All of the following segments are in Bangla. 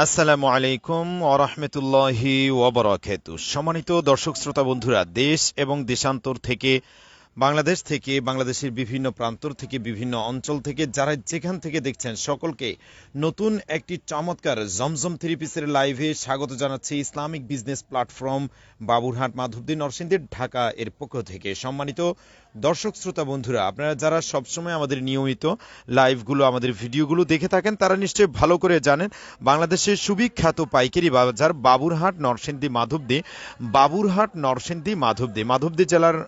আসসালামু আলাইকুম ওরহমতুল্লাহি ওবরাকাত সম্মানিত দর্শক শ্রোতা বন্ধুরা দেশ এবং দেশান্তর থেকে বাংলাদেশ থেকে, বাংলাদেশের বিভিন্ন প্রান্তর থেকে, বিভিন্ন অঞ্চল থেকে, যারা যেখান থেকে দেখছেন সকলকে নতুন একটি চমৎকার জমজম থেরাপিসের লাইভে স্বাগত জানাচ্ছি Islamic business platform Baburhat Madhabdi নরসিংদীর ঢাকা এর পক্ষ থেকে। সম্মানিত দর্শক, শ্রোতা, বন্ধুরা, আপনারা যারা সবসময় আমাদের নিয়মিত লাইভগুলো, আমাদের ভিডিওগুলো দেখে থাকেন, তারা নিশ্চয়ই ভালো করে জানেন, বাংলাদেশের সুবিখ্যাত পাইকারি বাজার বাবুরহাট নরসিংদী মাধবদী, বাবুরহাট নরসিংদী মাধবদী মাধবদী জেলার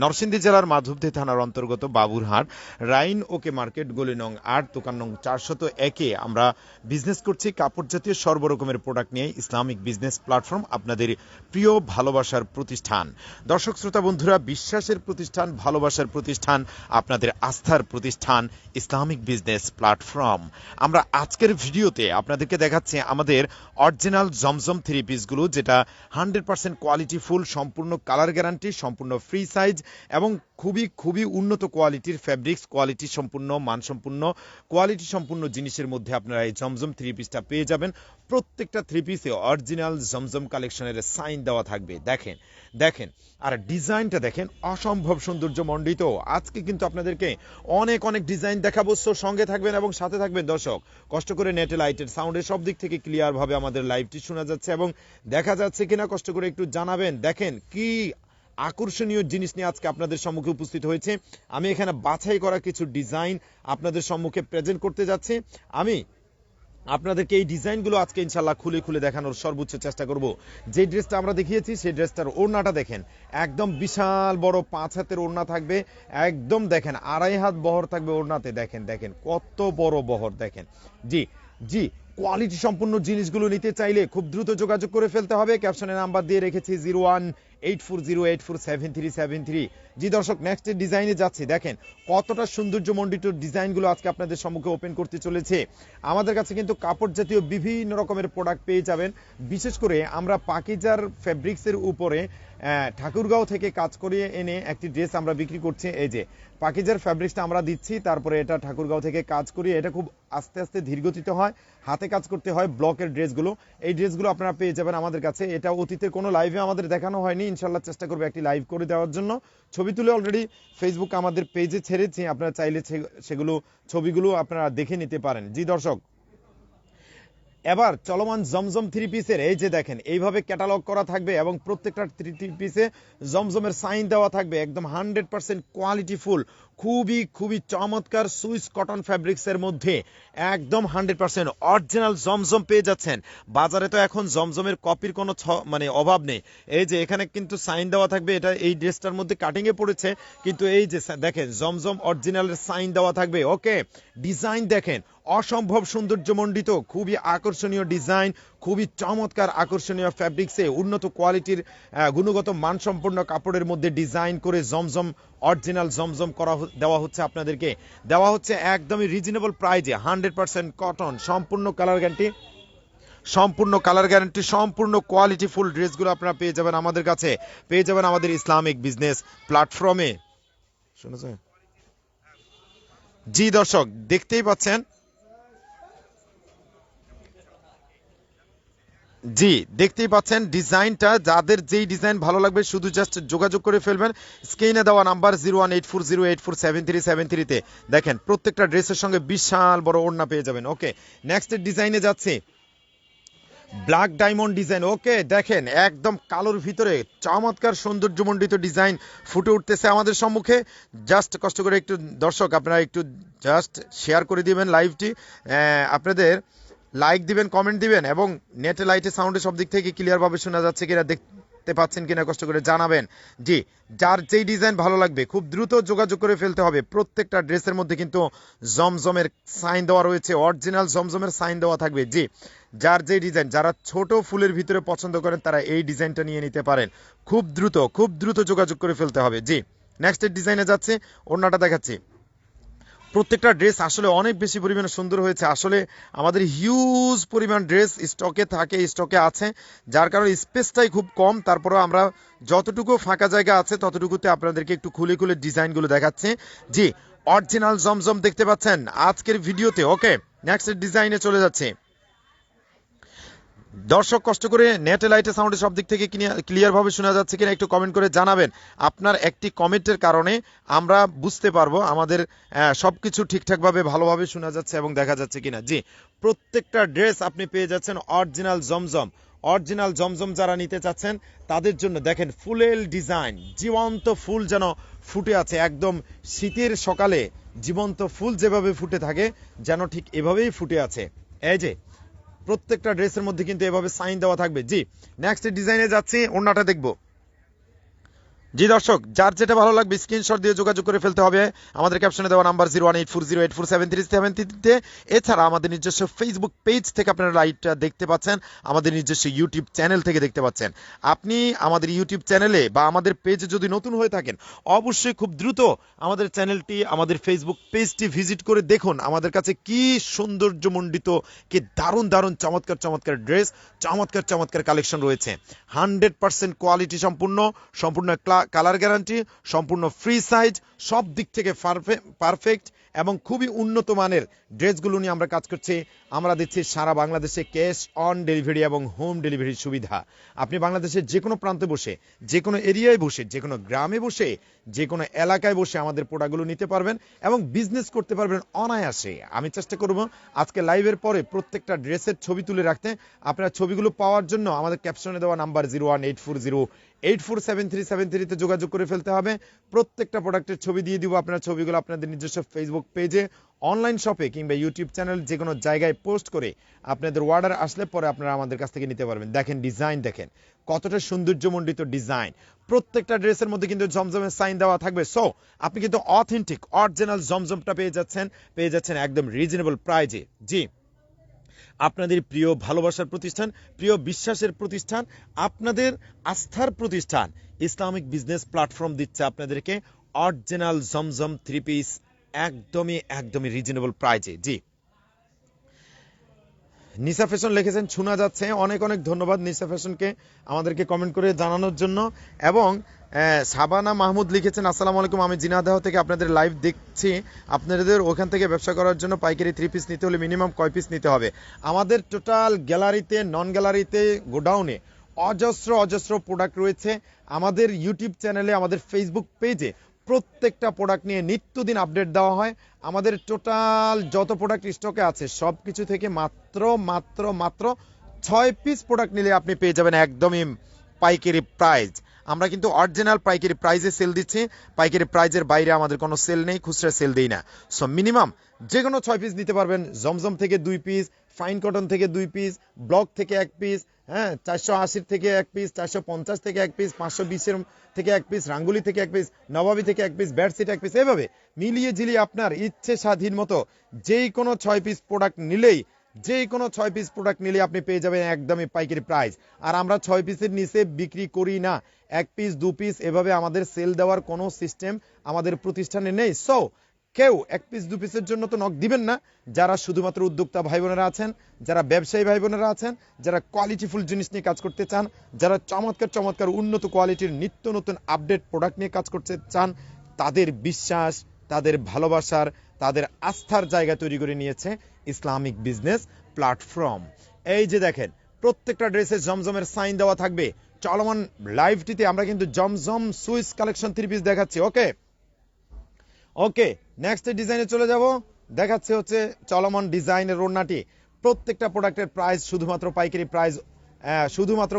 নরসিংদী জেলার মাধবদী থানার অন্তর্গত বাবুরহাট, রাইন ওকে মার্কেট গলি নং আট দোকান নং চারশত একে আমরা বিজনেস করছি। কাপড় জাতীয় সর্বরকমের প্রোডাক্ট নিয়ে ইসলামিক বিজনেস প্ল্যাটফর্ম আপনাদের প্রিয় ভালোবাসার প্রতিষ্ঠান। দর্শক, শ্রোতা, বন্ধুরা, বিশ্বাসের প্রতিষ্ঠান, ভালোবাসার প্রতিষ্ঠান, আপনাদের আস্থার প্রতিষ্ঠান ইসলামিক বিজনেস প্ল্যাটফর্ম আমরা আজকের ভিডিওতে আপনাদেরকে দেখাচ্ছি আমাদের অরিজিনাল জমজম থ্রি পিসগুলো যেটা হান্ড্রেড পার্সেন্ট কোয়ালিটি ফুল সম্পূর্ণ কালার গ্যারান্টি সম্পূর্ণ ফ্রি সাইজ এবং খুবই খুবই উন্নত কোয়ালিটির ফ্যাব্রিক্স কোয়ালিটি সম্পূর্ণ মানসম্পূর্ণ কোয়ালিটি সম্পূর্ণ জিনিসের মধ্যে আপনারা এই জমজম থ্রি পিসটা পেয়ে যাবেন। প্রত্যেকটা থ্রি পিসে অরিজিনাল জমজম কালেকশনের সাইন দেওয়া থাকবে। দেখেন দেখেন আর ডিজাইনটা দেখেন অসম্ভব সৌন্দর্য মণ্ডিত। আজকে কিন্তু আপনাদেরকে অনেক অনেক ডিজাইন দেখাবো So, সঙ্গে থাকবেন এবং সাথে থাকবেন। দর্শক কষ্ট করে নেটে লাইটের সাউন্ডের সব দিক থেকে ক্লিয়ার ভাবে আমাদের লাইভটি শোনা যাচ্ছে এবং দেখা যাচ্ছে কিনা কষ্ট করে একটু জানাবেন। দেখেন কি আকর্ষণীয় জিনিস নিয়ে আজকে আপনাদের সম্মুখে উপস্থিত হয়েছে। আমি এখানে বাছাই করা কিছু ডিজাইন আপনাদের সম্মুখে প্রেজেন্ট করতে যাচ্ছি। আমি আপনাদেরকে এই ডিজাইনগুলো আজকে ইনশাল্লাহ খুলে খুলে দেখানোর সর্বোচ্চ চেষ্টা করব। যে ড্রেসটা আমরা দেখিয়েছি, সেই ড্রেসটার ওড়নাটা দেখেন। একদম বিশাল বড় পাঁচ হাতের ওড়না থাকবে। একদম দেখেন, আড়াই হাত বহর থাকবে ওড়নাতে। দেখেন দেখেন, কত বড় বহর, দেখেন। জি জি, কোয়ালিটি সম্পূর্ণ জিনিসগুলো নিতে চাইলে খুব দ্রুত যোগাযোগ করে ফেলতে হবে। ক্যাপশনে নাম্বার দিয়ে রেখেছি জিরো ওয়ান 8408473773 জি দর্শক নেক্সট ডিজাইনে যাচ্ছি, দেখেন কতটা সৌন্দর্যমণ্ডিত ডিজাইনগুলো আজকে আপনাদের সম্মুখে ওপেন করতে চলেছে। আমাদের কাছে কিন্তু কাপড় জাতীয় বিভিন্ন রকমের প্রোডাক্ট পেয়ে যাবেন। বিশেষ করে আমরা পাকিজার ফেব্রিক্সের উপরে ঠাকুরগাঁও থেকে কাজ করিয়ে এনে একটি ড্রেস আমরা বিক্রি করছি। এই যে পাকিজার ফ্যাব্রিক্সটা আমরা দিচ্ছি, তারপরে এটা ঠাকুরগাঁও থেকে কাজ করিয়ে এটা খুব আস্তে আস্তে ধীরগতিতে হয়, হাতে কাজ করতে হয় ব্লকের ড্রেসগুলো এই ড্রেসগুলো আপনারা পেয়ে যাবেন আমাদের কাছে। এটা অতীতের কোনো লাইভে আমাদের দেখানো হয়নি। ইনশাল্লাহ চেষ্টা করবে একটি লাইভ করে দেওয়ার জন্য। ছবি তুলে অলরেডি ফেসবুক আমাদের পেজে ছেড়েছি, আপনারা চাইলে সেগুলো, ছবিগুলো আপনারা দেখে নিতে পারেন। জি, দর্শক। এবার চলমান জমজম থ্রি পিসের এই যে দেখেন, এইভাবে ক্যাটালগ করা থাকবে এবং প্রত্যেকটা থ্রি পিসে জমজমের সাইন দেওয়া থাকবে, একদম হান্ড্রেড পার্সেন্ট কোয়ালিটি ফুল খুবই খুবই চমৎকার সুইস কটন ফ্যাব্রিক্স এর মধ্যে একদম হান্ড্রেড পার্সেন্ট অরিজিনাল জমজম পেয়ে যাচ্ছেন। বাজারে তো এখন জমজমের কপির কোনো মানে অভাব নেই। এই যে এখানে কিন্তু সাইন দেওয়া থাকবে, এটা এই ড্রেসটার মধ্যে কাটিং এ পড়েছে, কিন্তু এই যে দেখেন, জমজম অরিজিনালের সাইন দেওয়া থাকবে ওকে ডিজাইন দেখেন, অসম্ভব সৌন্দর্যমণ্ডিত, খুবই আকর্ষণীয় ডিজাইন খুবই চমৎকার আকর্ষণীয় ফ্যাব্রিক্সে উন্নত কোয়ালিটির গুণগত মানসম্পন্ন কাপড়ের মধ্যে ডিজাইন করে জমজম অরিজিনাল জমজম করা দেওয়া হচ্ছে আপনাদেরকে। দেওয়া হচ্ছে একদমই রিজনেবল প্রাইজে হান্ড্রেড পার্সেন্ট কটন সম্পূর্ণ কালার গ্যারান্টি সম্পূর্ণ কালার গ্যারান্টি সম্পূর্ণ কোয়ালিটি ফুল ড্রেসগুলো আপনারা পেয়ে যাবেন আমাদের কাছে। পেয়ে যাবেন আমাদের ইসলামিক বিজনেস প্ল্যাটফর্মে শুনেছেন? জি দর্শক, দেখতেই পাচ্ছেন? জি, দেখতেই পাচ্ছেন ডিজাইনটা। যাদের যেই ডিজাইন ভালো লাগবে, শুধু জাস্ট যোগাযোগ করে ফেলবেন। স্ক্রিনে দেওয়া number zero one eight four zero eight four seven three seven থ্রিতে দেখেন, প্রত্যেকটা ড্রেসের সঙ্গে বিশাল বড় ওড়না পেয়ে যাবেন। ওকে নেক্সট ডিজাইনে যাচ্ছে। ব্ল্যাক ডায়মন্ড ডিজাইন ওকে দেখেন, একদম কালোর ভিতরে চমৎকার সৌন্দর্যমণ্ডিত ডিজাইন ফুটে উঠতেছে আমাদের সম্মুখে। জাস্ট কষ্ট করে একটু দর্শক, আপনারা একটু জাস্ট শেয়ার করে দিবেন লাইভটি আপনাদের লাইক দিবেন কমেন্ট দিবেন এবং নেটে লাইটে সাউন্ডে সব দিক থেকে ক্লিয়ারভাবে শোনা যাচ্ছে কিনা, দেখতে পাচ্ছেন কিনা, কষ্ট করে জানাবেন। জি, যার যেই ডিজাইন ভালো লাগবে, খুব দ্রুত যোগাযোগ করে ফেলতে হবে। প্রত্যেকটা ড্রেসের মধ্যে কিন্তু জমজমের সাইন দেওয়া রয়েছে অরিজিনাল জমজমের সাইন দেওয়া থাকবে। জি, যার যে ডিজাইন যারা ছোট ফুলের ভিতরে পছন্দ করেন, তারা এই ডিজাইনটা নিয়ে নিতে পারেন। খুব দ্রুত খুব দ্রুত যোগাযোগ করে ফেলতে হবে। জি নেক্সট ডিজাইনে যাচ্ছে, ওড়নাটা দেখাচ্ছি। প্রত্যেকটা ড্রেস আসলে অনেক বেশি পরিমাণে সুন্দর হয়েছে। আসলে আমাদের হিউজ পরিমাণ ড্রেস স্টকে থাকে স্টকে আছে। যার কারণে স্পেসটাই খুব কম। তারপরেও আমরা যতটুকু ফাঁকা জায়গা আছে, ততটুকুতে আপনাদেরকে একটু খুলে খুলে ডিজাইনগুলো দেখাচ্ছে। জি অরিজিনাল জমজম দেখতে পাচ্ছেন। আজকের ভিডিওতে ওকে নেক্সট ডিজাইনে চলে যাচ্ছে। দর্শক কষ্ট করে নেটে লাইটে সাউন্ডে সব দিক থেকে ক্লিয়ার ভাবে শোনা যাচ্ছে কিনা একটু কমেন্ট করে জানাবেন। আপনার একটি কমেন্টের কারণে আমরা বুঝতে পারব আমাদের আহ, সবকিছু ঠিকঠাক ভাবে ভালোভাবে শোনা যাচ্ছে এবং দেখা যাচ্ছে কিনা। জি প্রত্যেকটা ড্রেস আপনি পেয়ে যাচ্ছেন অরিজিনাল জমজম। অরিজিনাল জমজম যারা নিতে চাচ্ছেন তাদের জন্য দেখেন ফুলেল ডিজাইন জীবন্ত ফুল যেন ফুটে আছে একদম শীতের সকালে জীবন্ত ফুল যেভাবে ফুটে থাকে যেন ঠিক এভাবেই ফুটে আছে। এই যে প্রত্যেকটা ড্রেসের মধ্যে কিন্তু এভাবে সাইন দেওয়া থাকবে। জি নেক্সট ডিজাইনে যাচ্ছি ওড়নাটা দেখব। জি, দর্শক, যার যেটা ভালো লাগবে স্ক্রিনশট দিয়ে যোগাযোগ করে ফেলতে হবে। আমাদের ক্যাপশনে দেওয়া number zero one eight four zero eight four seven three seven থ্রিতে এছাড়া আমাদের নিজস্ব ফেসবুক পেজ থেকে আপনারা লাইভটা দেখতে পাচ্ছেন, আমাদের নিজস্ব ইউটিউব চ্যানেল থেকে দেখতে পাচ্ছেন। আপনি আমাদের ইউটিউব চ্যানেলে বা আমাদের পেজে যদি নতুন হয়ে থাকেন, অবশ্যই খুব দ্রুত আমাদের চ্যানেলটি আমাদের ফেসবুক পেজটি ভিজিট করে দেখুন, আমাদের কাছে কি সৌন্দর্যমণ্ডিত, কি দারুণ দারুণ, চমৎকার চমৎকার ড্রেস চমৎকার চমৎকার কালেকশন রয়েছে। হান্ড্রেড পার্সেন্ট কোয়ালিটি সম্পূর্ণ সম্পূর্ণ কালার গ্যারান্টি, সম্পূর্ণ ফ্রি সাইজ সব দিক থেকে পারফেক্ট এবং খুবই উন্নত মানের ড্রেসগুলো নিয়ে আমরা কাজ করছি। আমরা দিচ্ছি সারা বাংলাদেশে ক্যাশ অন ডেলিভারি এবং হোম ডেলিভারির সুবিধা। আপনি বাংলাদেশের যে কোনো প্রান্তে বসে, যে কোনো এরিয়ায় বসে, যে কোনো গ্রামে বসে, যে কোনো এলাকায় বসে আমাদের প্রোডাক্টগুলো নিতে পারবেন এবং বিজনেস করতে পারবেন অনায়াসে। আমি চেষ্টা করব আজকে লাইভের পরে প্রত্যেকটা ড্রেসের ছবি তুলে রাখতে। আপনার ছবিগুলো পাওয়ার জন্য আমাদের ক্যাপশনে দেওয়া number zero one eight four zero eight four seven three seven থ্রিতে যোগাযোগ করে ফেলতে হবে। প্রত্যেকটা প্রোডাক্টের ছবি দিয়ে দিব আপনার ছবিগুলো আপনাদের নিজস্ব ফেসবুক পেজে অনলাইন শপে কিংবা ইউটিউব চ্যানেল যে কোনো জায়গায় পোস্ট করে আপনাদের অর্ডার আসলে পরে আপনারা আমাদের কাছ থেকে নিতে পারবেন। দেখেন ডিজাইন দেখেন, কতটা সৌন্দর্যমণ্ডিত ডিজাইন প্রত্যেকটা ড্রেসের মধ্যে কিন্তু জমজমের সাইন দেওয়া থাকবে। সো আপনি কিন্তু অথেন্টিক অরিজিনাল জমজমটা পেয়ে যাচ্ছেন পেয়ে যাচ্ছেন একদম রিজনেবল প্রাইজে জি। আপনাদের প্রিয় ভালোবাসার প্রতিষ্ঠান, প্রিয় বিশ্বাসের প্রতিষ্ঠান, আপনাদের আস্থার প্রতিষ্ঠান। ইসলামিক বিজনেস প্ল্যাটফর্ম দিচ্ছে আপনাদেরকে অরিজিনাল জমজম থ্রি পিস, একদমই একদমই রিজনেবল প্রাইজে জি। নিসা ফ্যাশন লিখেছেন শোনা যাচ্ছে। অনেক অনেক ধন্যবাদ নিসা ফ্যাশনকে আমাদেরকে কমেন্ট করে জানানোর জন্য। এবং সাবানা মাহমুদ লিখেছেন, আসসালামু আলাইকুম, আমি জিনাদাহ থেকে আপনাদের লাইভ দেখছি। আপনাদের ওখান থেকে ব্যবসা করার জন্য পাইকারি থ্রি পিস নিতে হলে মিনিমাম কয় পিস নিতে হবে? আমাদের টোটাল গ্যালারিতে নন গ্যালারিতে গোডাউনে অজস্র অজস্র প্রোডাক্ট রয়েছে। আমাদের ইউটিউব চ্যানেলে আমাদের ফেসবুক পেজে প্রত্যেকটা প্রোডাক্ট নিয়ে নিত্যদিন আপডেট দেওয়া হয়। আমাদের টোটাল যত প্রোডাক্ট স্টকে আছে সব কিছু থেকে মাত্র মাত্র মাত্র ছয় পিস প্রোডাক্ট নিলে আপনি পেয়ে যাবেন একদমই পাইকারি প্রাইস আমরা কিন্তু অরিজিনাল পাইকারি প্রাইজে সেল দিচ্ছি। পাইকারি প্রাইজের বাইরে আমাদের কোনো সেল নেই, খুচরা সেল দেই না। সো মিনিমাম যে কোনো ছয় পিস নিতে পারবেন, জমজম থেকে দুই পিস ফাইন কটন থেকে দুই পিস ব্লক থেকে এক পিস হ্যাঁ চারশো আশির থেকে এক পিস চারশো পঞ্চাশ থেকে এক পিস পাঁচশো বিশের থেকে এক পিস রাঙ্গুলি থেকে এক পিস নবাবি থেকে এক পিস ব্যাটসিট এক পিস এভাবে মিলিয়ে ঝিলিয়ে আপনার ইচ্ছে স্বাধীন মতো যেই কোনো ছয় পিস প্রোডাক্ট নিলেই যে কোনো ছয় পিস প্রোডাক্ট নিলে আপনি পেয়ে যাবেন একদমই পাইকারি প্রাইস আর আমরা ছয় পিসের নিচে বিক্রি করি না। এক পিস দু পিস এভাবে আমাদের সেল দেওয়ার কোনো সিস্টেম আমাদের প্রতিষ্ঠানে নেই। সো কেউ এক পিস দু পিসের জন্য তো নক দিবেন না। যারা শুধুমাত্র উদ্যোক্তা ভাই বোনেরা আছেন, যারা ব্যবসায়ী ভাই বোনেরা আছেন, যারা কোয়ালিটিফুল জিনিস নিয়ে কাজ করতে চান, যারা চমৎকার চমৎকার উন্নত কোয়ালিটির নিত্য নতুন আপডেট প্রোডাক্ট নিয়ে কাজ করতে চান, তাদের বিশ্বাস, তাদের ভালোবাসার, তাদের আস্থার জায়গা তৈরি করে নিয়েছে ইসলামিক বিজনেস প্ল্যাটফর্ম এই যে দেখেন, প্রত্যেকটা ড্রেসে জমজমের সাইন দেওয়া থাকবে। চলমান লাইভটিতে আমরা কিন্তু Zamzam swiss collection three piece দেখাচ্ছি ওকে ওকে নেক্সট ডিজাইনে চলে যাব। দেখাচ্ছে হচ্ছে চলমান ডিজাইনের ওড়নাটি। প্রত্যেকটা প্রোডাক্টের প্রাইস শুধুমাত্র পাইকারি প্রাইস শুধুমাত্র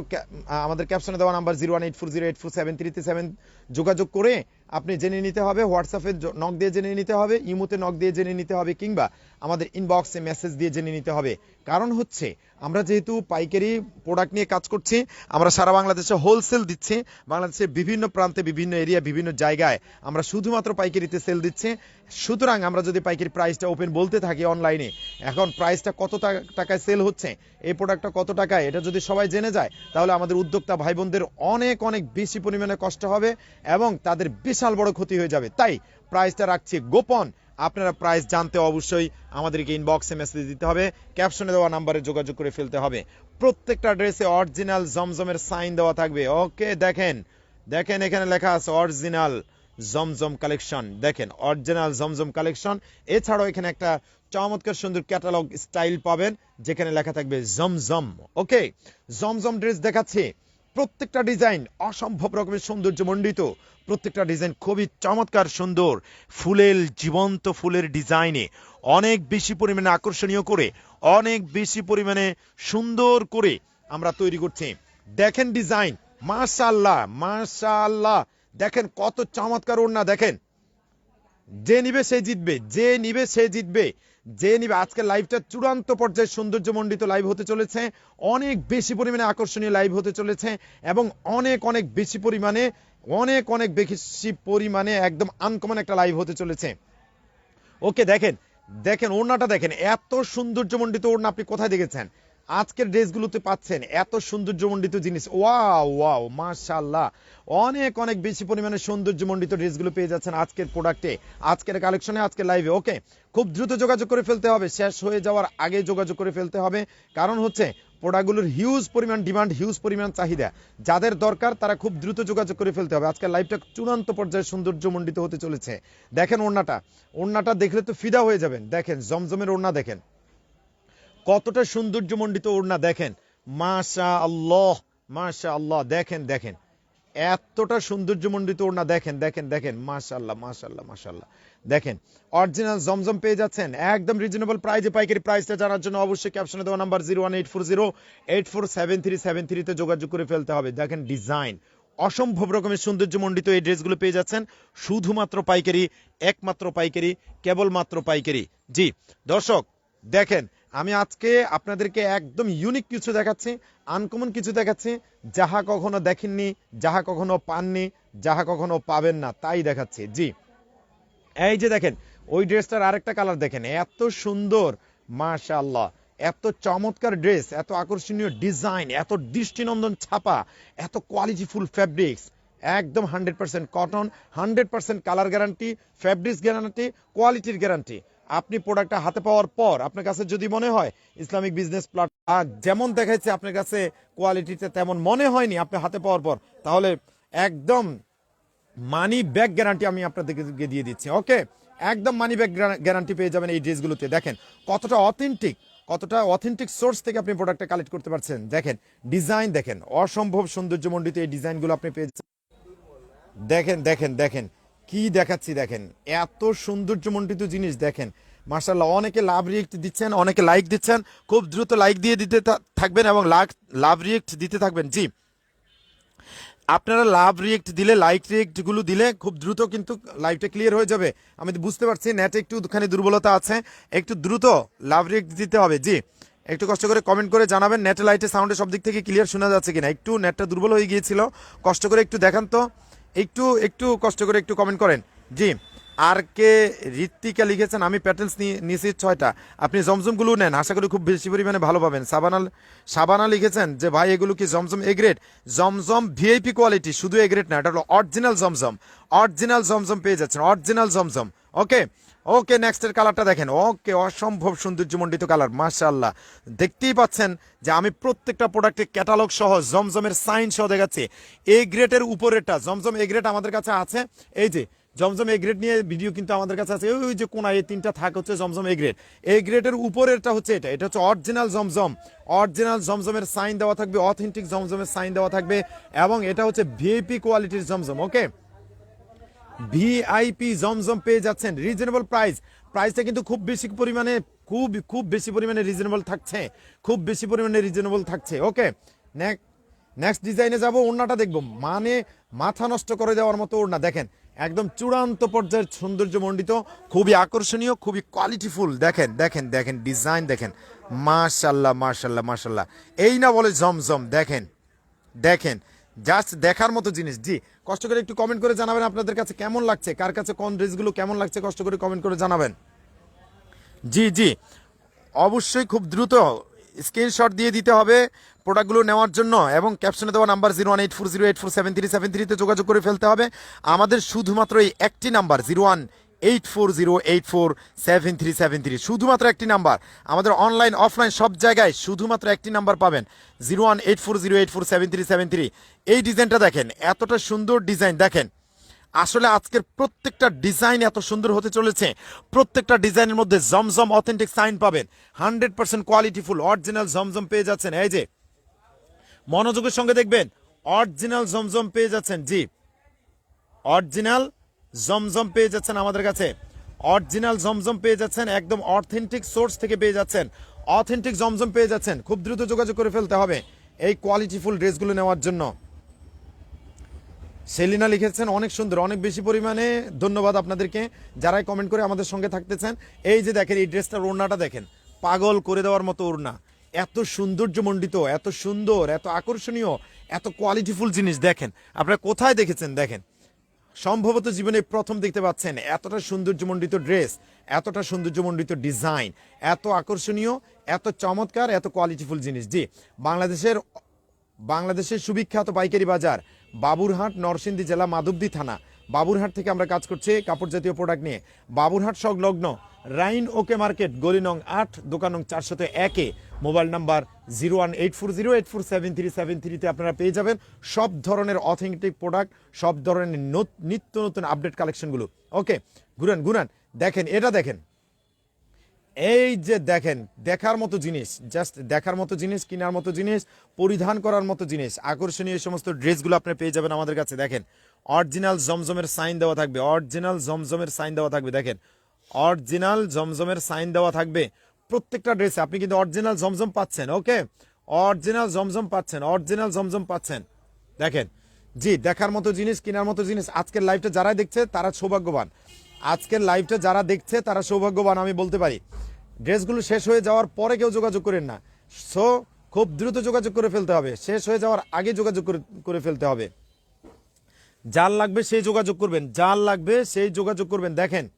আমাদের ক্যাপশনে দেওয়া number zero one eight four zero eight four seven three seven যোগাযোগ করে আপনি জেনে নিতে হবে হোয়াটসঅ্যাপে নক দিয়ে জেনে নিতে হবে, ইমোতে নক দিয়ে জেনে নিতে হবে কিংবা আমাদের ইনবক্সে মেসেজ দিয়ে জেনে নিতে হবে। কারণ হচ্ছে, আমরা যেহেতু পাইকারি প্রোডাক্ট নিয়ে কাজ করছি, আমরা সারা বাংলাদেশে হোলসেল দিচ্ছি, বাংলাদেশের বিভিন্ন প্রান্তে, বিভিন্ন এরিয়া বিভিন্ন জায়গায় আমরা শুধুমাত্র পাইকারিতে সেল দিচ্ছি। সুতরাং আমরা যদি পাইকারি প্রাইসটা ওপেন বলতে থাকি অনলাইনে এখন প্রাইসটা কত টাকায় সেল হচ্ছে, এই প্রোডাক্টটা কত টাকায়, এটা যদি সবাই জেনে যায়, তাহলে আমাদের উদ্যোক্তা ভাই বোনদের অনেক অনেক বেশি পরিমাণে কষ্ট হবে এবং তাদের বিশাল বড় ক্ষতি হয়ে যাবে। তাই প্রাইসটা রাখছি গোপন। আপনারা প্রাইস জানতে অবশ্যই আমাদেরকে ইনবক্সে মেসেজ দিতে হবে। ক্যাপশনে দেওয়া নাম্বারে যোগাযোগ করে ফেলতে হবে। প্রত্যেকটা ড্রেসে অরিজিনাল জমজমের সাইন দেওয়া থাকবে। ওকে দেখেন। দেখেন এখানে লেখা আছে অরিজিনাল জমজম কালেকশন দেখেন অরিজিনাল জমজম কালেকশন এছাড়াও এখানে একটা চমৎকার সুন্দর ক্যাটালগ স্টাইল পাবেন, যেখানে লেখা থাকবে জমজম। ওকে জমজম ড্রেস দেখাচ্ছি। প্রত্যেকটা ডিজাইন অসম্ভব রকমের সৌন্দর্য মণ্ডিত। প্রত্যেকটা ডিজাইন খুবই চমৎকার সুন্দর। ফুলের জীবন্ত ফুলের ডিজাইনে অনেক বেশি পরিমাণে আকর্ষণীয় করে, অনেক বেশি পরিমাণে সুন্দর করে আমরা তৈরি করছি। দেখেন ডিজাইন, মাশাআল্লাহ মাশাআল্লাহ। দেখেন কত চমৎকার ওড়না, দেখেন। যে নিবে সে জিতবে, যে নিবে সে জিতবে। যে নিবে আজকে লাইভটা চূড়ান্ত পর্যায়ে সৌন্দর্যমণ্ডিত লাইভ হতে চলেছে। অনেক বেশি পরিমাণে আকর্ষণীয় লাইভ হতে চলেছে এবং অনেক অনেক বেশি পরিমাণে, অনেক অনেক বেশি পরিমাণে একদম আনকমন একটা লাইভ হতে চলেছে। ওকে, দেখেন দেখেন, ওড়নাটা দেখেন, এত সৌন্দর্যমণ্ডিত ওড়না আপনি কোথায় দেখেছেন? আজকের ড্রেসগুলোতে পাচ্ছেন এত সৌন্দর্যমণ্ডিত জিনিস। ওয়াও ওয়াও, মাশাআল্লাহ। অনেক অনেক বেশি পরিমাণে সৌন্দর্যমণ্ডিত ড্রেসগুলো পেয়ে যাচ্ছেন আজকের প্রোডাক্টে, আজকের কালেকশনে, আজকের লাইভে। ওকে, খুব দ্রুত যোগাযোগ করে ফেলতে হবে, শেষ হয়ে যাওয়ার আগে যোগাযোগ করে ফেলতে হবে। কারণ হচ্ছে, প্রোডাক্টগুলোর হিউজ পরিমাণ ডিমান্ড হিউজ পরিমাণ চাহিদা। যাদের দরকার, তারা খুব দ্রুত যোগাযোগ করে ফেলতে হবে। আজকের লাইভটা চূড়ান্ত পর্যায়ে সৌন্দর্যমণ্ডিত হতে চলেছে। দেখেন ওড়নাটা। ওড়নাটা দেখলে তো ফিদা হয়ে যাবেন। দেখেন, জমজমের ওড়না দেখেন। কতটা সৌন্দর্যমণ্ডিত ওড়না দেখেন। মাশা আল্লাহ মাশা আল্লাহ দেখেন দেখেন। এতটা সৌন্দর্যমণ্ডিত ওড়না দেখেন দেখেন দেখেন। মাশাল্লাহ মাশাল্লাহ মাশাল্লাহ দেখেন, অরিজিনাল জমজম পেয়ে যাচ্ছেন। একদম রিজনেবল প্রাইজে পাইকারি প্রাইসটা জানার জন্য অবশ্যই ক্যাপশনে দেওয়া number zero one eight four zero eight four seven three seven থ্রিতে যোগাযোগ করে ফেলতে হবে। দেখেন ডিজাইন অসম্ভব রকমের সৌন্দর্যমণ্ডিত এই ড্রেসগুলো পেয়ে যাচ্ছেন। শুধুমাত্র পাইকারি, একমাত্র পাইকারি, কেবলমাত্র পাইকারি। জি, দর্শক দেখেন, আমি আজকে আপনাদেরকে একদম ইউনিক কিছু দেখাচ্ছি আনকমন কিছু দেখাচ্ছি, যাহা কখনো দেখেননি, যাহা কখনো পাননি, যাহা কখনো পাবেন না, তাই দেখাচ্ছি। জি, এই যে দেখেন, ওই ড্রেসটার আরেকটা কালার দেখেন, এত সুন্দর, মাশাআল্লাহ, এত চমৎকার ড্রেস, এত আকর্ষণীয় ডিজাইন এত দৃষ্টিনন্দন ছাপা, এত কোয়ালিটিফুল ফ্যাব্রিক্স একদম hundred percent cotton hundred percent colour guarantee fabrics guarantee কোয়ালিটির গ্যারান্টি আপনি প্রোডাক্টটা হাতে পাওয়ার পর আপনার কাছে যদি মনে হয় ইসলামিক বিজনেস প্ল্যাটফর্ম যেমন দেখাচ্ছে আপনার কাছে কোয়ালিটিতে তেমন মনে হয়নি আপনি হাতে পাওয়ার পর, তাহলে একদম মানি ব্যাক গ্যারান্টি আমি আপনাদেরকে দিয়ে দিচ্ছি ওকে একদম মানি ব্যাক গ্যারান্টি পেয়ে যাবেন এই ড্রেসগুলোতে। দেখেন, কতটা অথেন্টিক কতটা অথেন্টিক সোর্স থেকে আপনি প্রোডাক্টটা কালেক্ট করতে পারছেন। দেখেন ডিজাইন দেখেন, অসম্ভব সৌন্দর্যমণ্ডিত এই ডিজাইনগুলো আপনি পেয়ে দেখেন দেখেন দেখেন কি দেখাচ্ছি দেখেন? এত সৌন্দর্যমণ্ডিত জিনিস দেখেন। মার্শাল্লাহ অনেকে লাভ রিয়েক্ট দিচ্ছেন, অনেকে লাইক দিচ্ছেন, খুব দ্রুত লাইক দিয়ে দিতে থাকবেন এবং লাভ লাভ রিয়েক্ট দিতে থাকবেন। জি। আপনারা লাভ রিয়েক্ট দিলে লাইক রিয়েক্টগুলো দিলে খুব দ্রুত কিন্তু লাইভটা ক্লিয়ার হয়ে যাবে। আমি তো বুঝতে পারছি নেটে একটুখানি দুর্বলতা আছে। একটু দ্রুত লাভ রিয়েক্ট দিতে হবে। জি। একটু কষ্ট করে কমেন্ট করে জানাবেন নেটে লাইটে সাউন্ডে সব দিক থেকে ক্লিয়ার শোনা যাচ্ছে কিনা? একটু নেটটা দুর্বল হয়ে গিয়েছিল। কষ্ট করে একটু দেখান তো। একটু একটু কষ্ট করে একটু কমেন্ট করেন। জি আর কে ঋত্বিকা লিখেছেন, আমি প্যাটেলস নিয়েছি ছয়টা। আপনি জমজমগুলো নেন, আশা করি খুব বেশি পরিমাণে ভালো পাবেন। সাবানা সাবানা লিখেছেন যে, ভাই, এগুলো কি Zamzam A grade Zamzam VIP quality শুধু এ গ্রেড না, এটা হলো অরিজিনাল জমজম। অরিজিনাল জমজম পেয়ে যাচ্ছেন অরিজিনাল জমজম। ওকে ওকে নেক্সটের কালারটা দেখেন। ওকে অসম্ভব সৌন্দর্যমণ্ডিত কালার মাশাআল্লাহ। দেখতেই পাচ্ছেন যে আমি প্রত্যেকটা প্রোডাক্টের ক্যাটালগ সহ জমজমের সাইন সহ দেখাচ্ছি। এ গ্রেটের উপরেরটা জমজম এ গ্রেড আমাদের কাছে আছে। এই যে, জমজম এ গ্রেড নিয়ে ভিডিও কিন্তু আমাদের কাছে আছে। ওই যে কোনা এই তিনটা থাক হচ্ছে জমজম এ গ্রেড এ গ্রেডের উপরেরটা হচ্ছে এটা। এটা হচ্ছে অরিজিনাল জমজম। অরিজিনাল জমজমের সাইন দেওয়া থাকবে অথেন্টিক জমজমের সাইন দেওয়া থাকবে এবং এটা হচ্ছে ভিআইপি কোয়ালিটির জমজম ওকে ভিআইপি জমজম পেয়ে যাচ্ছেন। রিজনেবল প্রাইস প্রাইসটা কিন্তু খুব বেশি পরিমাণে, খুব খুব বেশি পরিমাণে রিজনেবল থাকছে। খুব বেশি পরিমাণে রিজনেবল থাকছে। ওকে নেক্সট ডিজাইনে যাব, ওড়নাটা দেখব। মানে মাথা নষ্ট করে দেওয়ার মতো ওড়না। দেখেন, একদম চূড়ান্ত পর্যায়ের সৌন্দর্যমণ্ডিত, খুবই আকর্ষণীয়, খুবই কোয়ালিটিফুল দেখেন দেখেন দেখেন ডিজাইন দেখেন। মাশাল্লাহ মাশাল্লাহ মাশাল্লাহ। এই না বলে জমজম। দেখেন দেখেন জাস্ট দেখার মতো জিনিস। জি, কষ্ট করে একটু কমেন্ট করে জানাবেন আপনাদের কাছে কেমন লাগছে? কার কাছে কোন ড্রেসগুলো কেমন লাগছে? কষ্ট করে কমেন্ট করে জানাবেন। জি জি, অবশ্যই খুব দ্রুত স্ক্রিনশট দিয়ে দিতে হবে প্রোডাক্টগুলো নেওয়ার জন্য এবং ক্যাপশনে দেওয়া number zero one eight four zero eight four seven three seven থ্রিতে যোগাযোগ করে ফেলতে হবে। আমাদের শুধুমাত্র এই একটি number zero one eight four zero eight four seven three seven three শুধুমাত্র একটি নাম্বার। আমাদের অনলাইন অফলাইন সব জায়গায় শুধুমাত্র একটি নাম্বার পাবেন। Zero one eight four zero eight four seven three seven three এই ডিজাইনটা দেখেন, এতটা সুন্দর ডিজাইন। দেখেন, আসলে আজকের প্রত্যেকটা ডিজাইন এত সুন্দর হতে চলেছে। প্রত্যেকটা ডিজাইনের মধ্যে জমজম অথেন্টিক সাইন পাবেন। Hundred percent quality full original Zamzam পেয়ে যাচ্ছেন। এই যে, মনোযোগের সঙ্গে দেখবেন অরিজিনাল জমজম পেয়ে যাচ্ছেন। জি অরিজিনাল জমজম পেয়ে যাচ্ছেন আমাদের কাছে। অরিজিনাল জমজম পেয়ে যাচ্ছেন, একদম অথেন্টিক সোর্স থেকে পেয়ে যাচ্ছেন। অথেন্টিক জমজম পেয়ে যাচ্ছেন। খুব দ্রুত যোগাযোগ করে ফেলতে হবে এই কোয়ালিটিফুল ড্রেসগুলো নেওয়ার জন্য। সেলিনা লিখেছেন, অনেক সুন্দর, অনেক বেশি পরিমাণে ধন্যবাদ আপনাদেরকে। যারাই কমেন্ট করে আমাদের সঙ্গে থাকতেছেন, এই যে দেখেন, এই ড্রেসটার ওড়নাটা দেখেন, পাগল করে দেওয়ার মতো ওড়না। এত সৌন্দর্যমণ্ডিত, এত সুন্দর, এত আকর্ষণীয়, এত কোয়ালিটিফুল জিনিস দেখেন। আপনারা কোথায় দেখেছেন? দেখেন সম্ভবত জীবনে প্রথম দেখতে পাচ্ছেন এতটা সৌন্দর্যমণ্ডিত ড্রেস, এতটা সৌন্দর্যমণ্ডিত ডিজাইন, এত আকর্ষণীয়, এত চমৎকার, এত কোয়ালিটিফুল জিনিস। জি, বাংলাদেশের বাংলাদেশের সুবিখ্যাত পাইকারি বাজার, বাবুরহাট, নরসিংদী জেলা, মাধবদী থানা। বাবুরহাট থেকে আমরা কাজ করছি কাপড় জাতীয় প্রোডাক্ট নিয়ে। বাবুরহাট সংলগ্ন রাইন ওকে মার্কেট, গলি নং আট, দোকান নং চারশত একে। Mobile number zero one eight four zero eight four seven three seven থ্রিতে আপনারা পেয়ে যাবেন সব ধরনের অথেন্টিক প্রোডাক্ট সব ধরনের নত- নিত্য নতুন আপডেট কালেকশনগুলো ওকে, ঘুরান ঘুরান, দেখেন, এটা দেখেন। এই যে দেখেন, দেখার মতো জিনিস জাস্ট দেখার মতো জিনিস, কেনার মতো জিনিস, পরিধান করার মতো জিনিস, আকর্ষণীয় এই সমস্ত ড্রেসগুলো আপনি পেয়ে যাবেন আমাদের কাছে। দেখেন অরিজিনাল জমজমের সাইন দেওয়া থাকবে অরিজিনাল জমজমের সাইন দেওয়া থাকবে। দেখেন অরিজিনাল জমজমের সাইন দেওয়া থাকবে প্রত্যেকটা ড্রেসে আপনি কিন্তু অরিজিনাল জমজম পাচ্ছেন, ওকে? অরিজিনাল জমজম পাচ্ছেন, অরিজিনাল জমজম পাচ্ছেন। দেখেন, জি, দেখার মতো জিনিস, কেনার মতো জিনিস আজকের লাইভটা যারা দেখছে, তারা সৌভাগ্যবান। আজকের লাইভটা যারা দেখছে, তারা সৌভাগ্যবান, আমি বলতে পারি। ড্রেসগুলো শেষ হয়ে যাওয়ার পরে কেউ যোগাযোগ করেন না। সো খুব দ্রুত যোগাযোগ করে ফেলতে হবে। শেষ হয়ে যাওয়ার আগে যোগাযোগ করে- করে ফেলতে হবে। যার লাগবে সেই যোগাযোগ করবেন, যার লাগবে সেই যোগাযোগ করবেন। দেখেন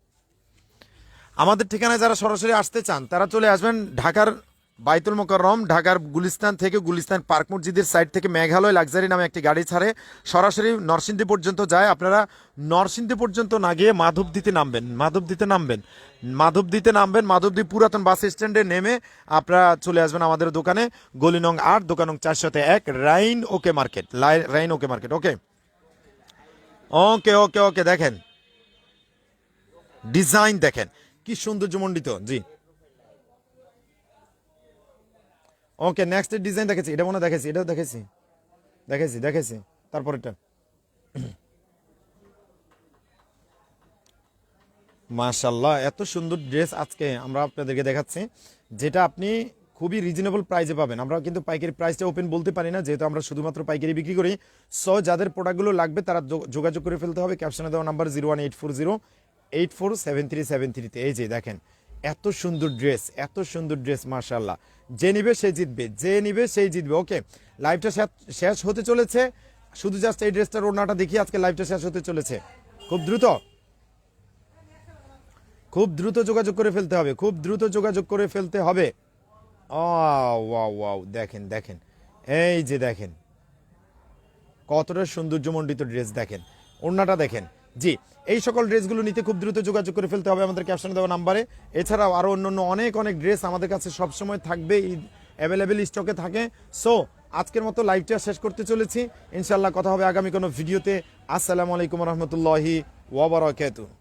আমাদের ঠিকানায় যারা সরাসরি আসতে চান, তারা চলে আসবেন ঢাকার বাইতুল মোকাররম, ঢাকার গুলিস্তান থেকে গুলিস্তান পার্ক মসজিদের সাইড থেকে মেঘালয় লাক্সারি নামে একটি গাড়ি ছাড়ে সরাসরি নরসিংদী পর্যন্ত যায়। আপনারা নরসিংদী পর্যন্ত না গিয়ে মাধবদীতে নামবেন মাধবদীতে নামবেন মাধবদীতে নামবেন, মাধবদী পুরাতন বাস স্ট্যান্ডে নেমে আপনারা চলে আসবেন আমাদের দোকানে গলি নং আট, দোকান নং চারশোতে এক, রাইন ওকে মার্কেট রাইন okay market, okay? Okay okay okay, দেখেন। ডিজাইন দেখেন। কি সৌন্দর্যমণ্ডিত, জি। ওকে নেক্সট ডিজাইন দেখেছি এটা মনে দেখেছি এটাও দেখেছি দেখেছি দেখেছি তারপরেরটা। মাশাল্লাহ এত সুন্দর ড্রেস আজকে আমরা আপনাদেরকে দেখাচ্ছি, যেটা আপনি খুবই রিজনেবল প্রাইসে পাবেন। আমরা কিন্তু পাইকারি প্রাইসটা ওপেন বলতে পারি না, যেহেতু আমরা শুধুমাত্র পাইকারি বিক্রি করি। সো যাদের প্রোডাক্টগুলো লাগবে, তারা যোগ- যোগাযোগ করে ফেলতে হবে। ক্যাপশনে দেওয়া number zero one eight four zero eight four seven three seven থ্রিতে, এই যে দেখেন, এত সুন্দর ড্রেস, এত সুন্দর ড্রেস মাশাল্লাহ যে নিবে সে জিতবে, যে নিবে সেই জিতবে, ওকে? লাইভটা শেষ হতে চলেছে। শুধু জাস্ট এই ড্রেসটার ওড়নাটা দেখি, আজকে লাইভটা শেষ হতে চলেছে। খুব দ্রুত। খুব দ্রুত যোগাযোগ করে ফেলতে হবে, খুব দ্রুত যোগাযোগ করে ফেলতে হবে। ওয়াও ওয়াও, দেখেন দেখেন, এই যে দেখেন। কতটা সৌন্দর্যমণ্ডিত ড্রেস দেখেন। ওড়নাটা দেখেন জি, এই সকল ড্রেসগুলো নিতে খুব দ্রুত যোগাযোগ করে ফেলতে হবে আমাদের ক্যাপশনে দেওয়া নাম্বারে। এছাড়াও আরও অন্য অন্য অনেক অনেক ড্রেস আমাদের কাছে সবসময় থাকবে অ্যাভেলেবেল স্টকে থাকে। সো আজকের মতো লাইভটা শেষ করতে চলেছি। ইনশাল্লাহ কথা হবে আগামী কোনো ভিডিওতে আসসালামু আলাইকুম রহমতুল্লাহি ওয়াবারাকাতুহু